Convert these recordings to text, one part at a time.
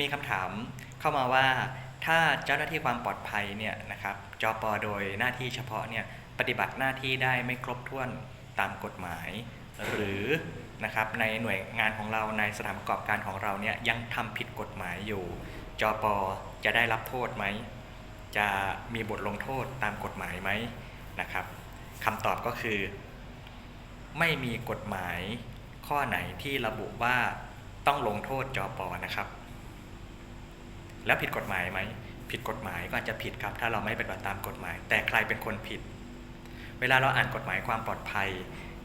มีคำถามเข้ามาว่าถ้าเจ้าหน้าที่ความปลอดภัยเนี่ยนะครับจปโดยหน้าที่เฉพาะเนี่ยปฏิบัติหน้าที่ได้ไม่ครบถ้วนตามกฎหมาย หรือนะครับในหน่วยงานของเราในสถานประกอบการของเราเนี่ยยังทำผิดกฎหมายอยู่จปจะได้รับโทษไหม จะมีบทลงโทษตามกฎหมายไหมนะครับคำตอบก็คือ ไม่มีกฎหมายข้อไหนที่ระบุว่าต้องลงโทษจอปอนะครับ แล้วผิดกฎหมายไหมผิดกฎหมายก็อาจจะผิดครับ ถ้าเราไม่ปฏิบัติตามกฎหมาย แต่ใครเป็นคนผิด เวลาเราอ่านกฎหมายความปลอดภัย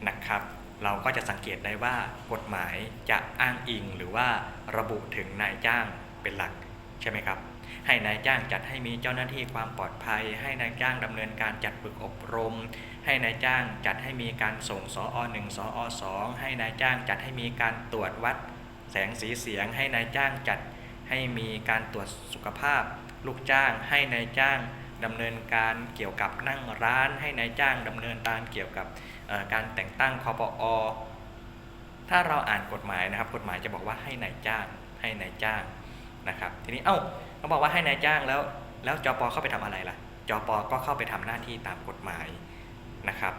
นะครับ เราก็จะสังเกตได้ว่ากฎหมายจะอ้างอิงหรือว่าระบุถึงนายจ้างเป็นหลักใช่ไหมครับ ให้นายจ้างจัดให้มีเจ้าหน้าที่ความปลอดภัย ให้นายจ้างดำเนินการจัดฝึกอบรม ให้นายจ้างจัดให้มีการส่งสอหนึ่งสอสองให้นายจ้างจัดให้มีการตรวจวัด แสงสีเสียง ให้นายจ้างจัด ให้มีการตรวจสุขภาพ ลูกจ้าง ให้นายจ้างดำเนินการเกี่ยวกับนั่งร้าน ให้นายจ้างดำเนินการเกี่ยวกับการแต่งตั้งคอปอถ้าเราอ่านกฎหมายนะครับ กฎหมายจะบอกว่าให้นายจ้าง ให้นายจ้างนะครับ ทีนี้เอ้าเขาบอกว่าให้นายจ้างแล้วแล้วจปเข้าไปทำอะไรล่ะจปก็เข้าไปทำหน้าที่ตามกฎหมายนะครับ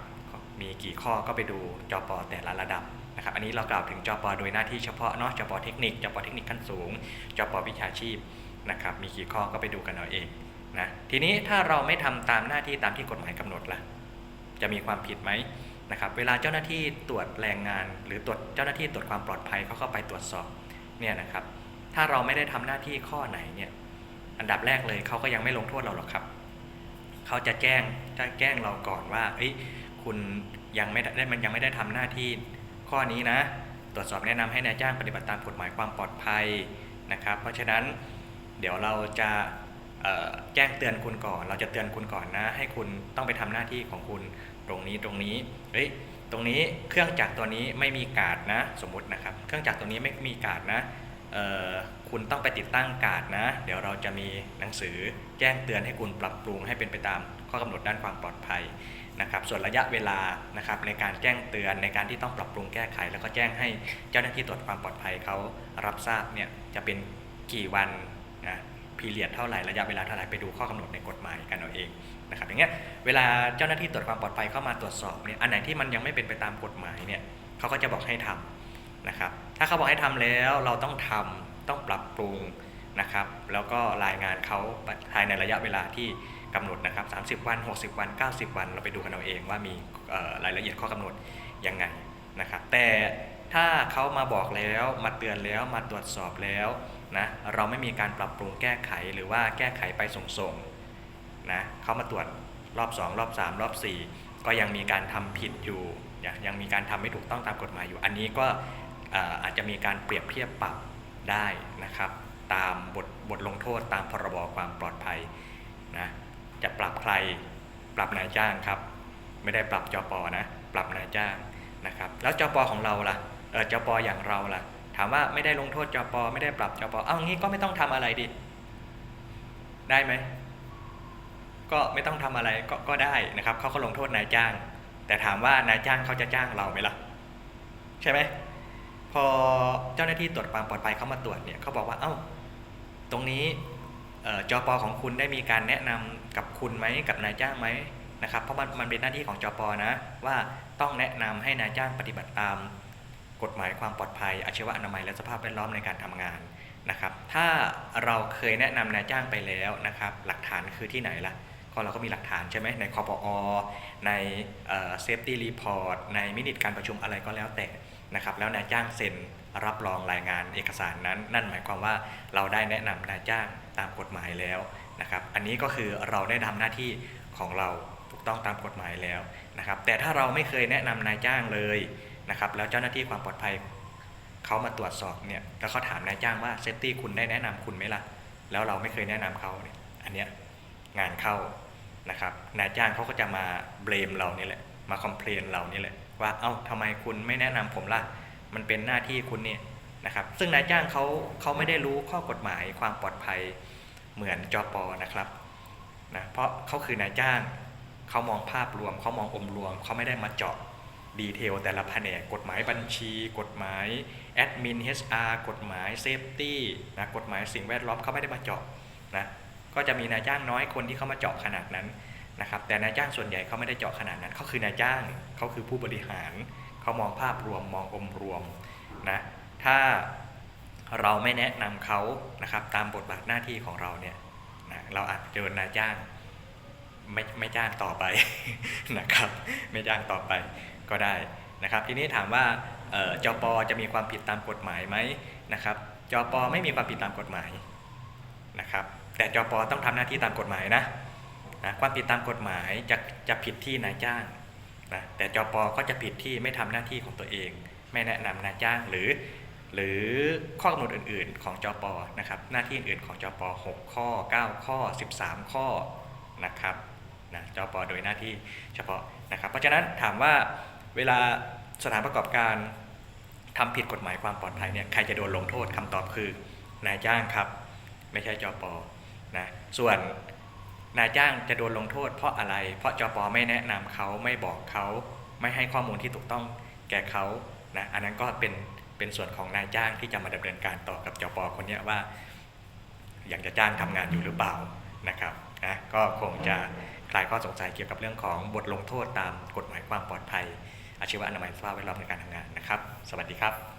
มีกี่ข้อก็ไปดูจปแต่ละระดับนะครับ อันนี้เรากล่าวถึงจปโดยหน้าที่เฉพาะเนาะจปเทคนิคจปเทคนิคขั้นสูงจปวิชาชีพนะครับ มีกี่ข้อก็ไปดูกันเอาเองนะทีนี้ถ้าเราไม่ทำตามหน้าที่ตามที่กฎหมายกำหนดล่ะจะมีความผิดไหมนะครับ เวลาเจ้าหน้าที่ตรวจแรงงาน หรือตรวจเจ้าหน้าที่ตรวจความปลอดภัยเขาเข้าไปตรวจสอบเนี่ยนะครับ ถ้าเราไม่ได้ทำหน้าที่ข้อไหนเนี่ยอันดับแรกเลยเขาก็ยังไม่ลงโทษเราหรอกครับเขาจะแจ้งจะแจ้งเราก่อนว่าเอ้ย คุณยังไม่ได้มันยังไม่ได้ทำหน้าที่ข้อนี้นะ ตรวจสอบแนะนำให้นายจ้างปฏิบัติตามกฎหมายความปลอดภัยนะครับ เพราะฉะนั้นเดี๋ยวเราจะแจ้งเตือนคุณก่อน เราจะเตือนคุณก่อนนะ ให้คุณต้องไปทำหน้าที่ของคุณตรงนี้ตรงนี้เฮ้ยตรงนี้เครื่องจักรตัวนี้ไม่มีกาดนะ สมมตินะครับ เครื่องจักรตัวนี้ไม่มีกาดนะเอ่อคุณต้องไปติดตั้งกาดนะ เดี๋ยวเราจะมีหนังสือแจ้งเตือนให้คุณปรับปรุงให้เป็นไปตามข้อกำหนดด้านความปลอดภัย นะครับส่วนระยะเวลานะครับในการแจ้งเตือนในการที่ต้องปรับปรุงแก้ไข แล้วก็แจ้งให้เจ้าหน้าที่ตรวจความปลอดภัยเขารับทราบเนี่ยจะเป็นกี่วันนะพีเรียดเท่าไหร่ระยะเวลาเท่าไหร่ไปดูข้อกำหนดในกฎหมายกันเอาเองนะครับอย่างเงี้ยเวลาเจ้าหน้าที่ตรวจความปลอดภัยเข้ามาตรวจสอบเนี่ยอันไหนที่มันยังไม่เป็นไปตามกฎหมายเนี่ยเขาก็จะบอกให้ทำนะครับถ้าเขาบอกให้ทำแล้วเราต้องทำต้องปรับปรุงนะครับแล้วก็รายงานเขาภายในระยะเวลาที่ กำหนดนะครับ 30 วัน 60 วัน 90 วัน เราไปดูกันเอาเองว่ามีรายละเอียดข้อกำหนดยังไงนะครับ แต่ถ้าเขามาบอกแล้วมาเตือนแล้วมาตรวจสอบแล้วนะเราไม่มีการปรับปรุงแก้ไขหรือว่าแก้ไขไปส่งๆนะเขามาตรวจรอบ 2 รอบ 3 รอบ 4 ก็ยังมีการทำผิดอยู่ยังมีการทำไม่ถูกต้องตามกฎหมายอยู่ อันนี้ก็เอ่ออาจจะมีการเปรียบเทียบปรับได้นะครับ ตามบทบทลงโทษตามพรบความปลอดภัยนะ จะปรับใครปรับนายจ้างครับ ไม่ได้ปรับจปนะ ปรับนายจ้างนะครับ แล้วจปของเราล่ะเออจปอย่างเราล่ะ ถามว่าไม่ได้ลงโทษจปไม่ได้ปรับจปเอ้างี้ก็ไม่ต้องทำอะไรดิได้ไหมก็ไม่ต้องทำอะไรก็ก็ได้นะครับเขาก็ลงโทษนายจ้าง แต่ถามว่านายจ้างเขาจะจ้างเราไหมล่ะ ใช่ไหมพอเจ้าหน้าที่ตรวจความปลอดภัยเข้ามาตรวจเนี่ยเขาบอกว่าเอ้าตรงนี้ เอ่อของคุณได้มีการแนะนำกับคุณไหมกับนายจ้างไหมนะครับ เพราะมันมันเป็นหน้าที่ของจปอนะว่าต้องแนะนำให้นายจ้างปฏิบัติตาม กฎหมายความปลอดภัย อาชีวะอนามัยและสภาพแวดล้อมในการทำงานนะครับ ถ้าเราเคยแนะนำนายจ้างไปแล้วนะครับ หลักฐานคือที่ไหนล่ะก็เราก็มีหลักฐานใช่ไหมในคอปอในเซฟตี้รีพอร์ตในมินิทการประชุมอะไรก็แล้วแต่ นะครับแล้วนายจ้างเซ็นรับรองรายงานเอกสารนั้น นั่นหมายความว่าเราได้แนะนำนายจ้างตามกฎหมายแล้วนะครับ อันนี้ก็คือเราได้ทำหน้าที่ของเราถูกต้องตามกฎหมายแล้วนะครับ แต่ถ้าเราไม่เคยแนะนำนายจ้างเลยนะครับ แล้วเจ้าหน้าที่ความปลอดภัยเขามาตรวจสอบเนี่ยแล้วเขาถามนายจ้างว่าเซฟตี้คุณได้แนะนำคุณไหมล่ะ แล้วเราไม่เคยแนะนำเขาเนี่ยอันเนี้ยงานเข้านะครับนายจ้างเขาก็จะมาเบรมเรานี่แหละมาคอมเพลนเรานี่แหละ ว่าเอ้าทำไมคุณไม่แนะนำผมล่ะ มันเป็นหน้าที่คุณเนี่ยนะครับ ซึ่งนายจ้างเขาเขาไม่ได้รู้ข้อกฎหมายความปลอดภัยเหมือนจอปอนะครับนะเพราะเขาคือนายจ้างเขามองภาพรวมเขามองอมรวมเขาไม่ได้มาเจาะดีเทลแต่ละแผนกกฎหมายบัญชี กฎหมายแอดมิน HR กฎหมายเซฟตี้นะกฎหมายสิ่งแวดล้อมเขาไม่ได้มาเจาะนะก็จะมีนายจ้างน้อยคนที่เขามาเจาะขนาดนั้น นะครับแต่นายจ้างส่วนใหญ่เขาไม่ได้เจาะขนาดนั้นเขาคือนายจ้างเขาคือผู้บริหารเขามองภาพรวมมององค์รวมนะถ้าเราไม่แนะนำเขานะครับตามบทบาทหน้าที่ของเราเนี่ยนะเราอาจเจอนายจ้างไม่ไม่จ้างต่อไปนะครับไม่จ้างต่อไปก็ได้นะครับ ทีนี้ถามว่าเอ่อจปจะมีความผิดตามกฎหมายไหมนะครับจปไม่มีความผิดตามกฎหมายนะครับแต่จปต้องทำหน้าที่ตามกฎหมายนะ นะความผิดตามกฎหมายจะจะผิดที่นายจ้างนะแต่จปก็จะผิดที่ไม่ทำหน้าที่ของตัวเอง ไม่แนะนำนายจ้างหรือ หรือข้อกำหนดอื่น ๆ ของจปนะครับหน้าที่อื่นๆของจป6ข้อ 9 ข้อ 13 ข้อนะครับนะจปโดยหน้าที่เฉพาะนะครับเพราะฉะนั้นถามว่าเวลาสถานประกอบการทำผิดกฎหมายความปลอดภัยเนี่ยใครจะโดนลงโทษคำตอบคือนายจ้างครับ ไม่ใช่จปนะส่วน นายจ้างจะโดนลงโทษเพราะอะไร เพราะจปไม่แนะนำเขาไม่บอกเขา ไม่ให้ข้อมูลที่ถูกต้องแก่เขานะอันนั้นก็เป็นเป็นส่วนของนายจ้างที่จะมาดำเนินการต่อกับจปคนนี้ว่าอยากจะจ้างทำงานอยู่หรือเปล่านะครับนะก็คงจะคลายข้อสงสัยเกี่ยวกับเรื่องของบทลงโทษตามกฎหมายความปลอดภัย อาชีวะอนามัยสภาพแวดล้อมในการทำงานนะครับ สวัสดีครับ